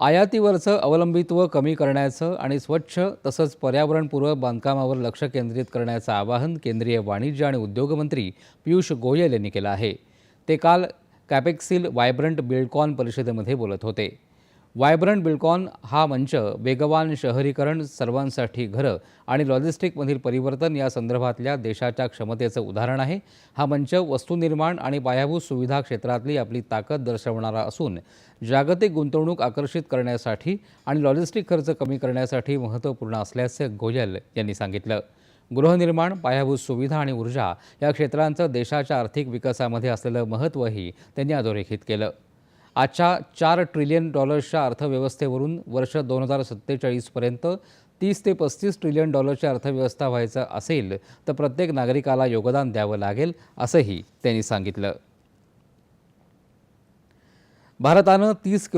आयातीवरचं अवलंबित्व कमी करण्याचं आणि स्वच्छ तसंच पर्यावरणपूर्वक बांधकामावर लक्ष केंद्रित करण्याचं आवाहन केंद्रीय वाणिज्य आणि उद्योगमंत्री पियुष गोयल यांनी केलं आहे. ते काल कॅपेक्सिल वायब्रंट बिल्डकॉन परिषदेमध्ये बोलत होते. वायब्रंट बिल्कॉन हा मंच वेगवान शहरीकरण सर्वांसाठी घरं आणि लॉजिस्टिकमधील परिवर्तन या संदर्भातल्या देशाच्या क्षमतेचं उदाहरण आहे. हा मंच वस्तुनिर्माण आणि पायाभूत सुविधा क्षेत्रातली आपली ताकद दर्शवणारा असून जागतिक गुंतवणूक आकर्षित करण्यासाठी आणि लॉजिस्टिक खर्च कमी करण्यासाठी महत्त्वपूर्ण असल्याचं गोयल यांनी सांगितलं. गृहनिर्माण पायाभूत सुविधा आणि ऊर्जा या क्षेत्रांचं देशाच्या आर्थिक विकासामध्ये असलेलं महत्त्वही त्यांनी अधोरेखित केलं. आजच्या चार ट्रिलियन डॉलर्सच्या अर्थव्यवस्थेवरून वर्ष दोन हजार सत्तेचाळीसपर्यंत तीस ते पस्तीस ट्रिलियन डॉलरची अर्थव्यवस्था व्हायचं असेल तर प्रत्येक नागरिकाला योगदान द्यावं लागेल असंही त्यांनी सांगितलं. भारतानं तीस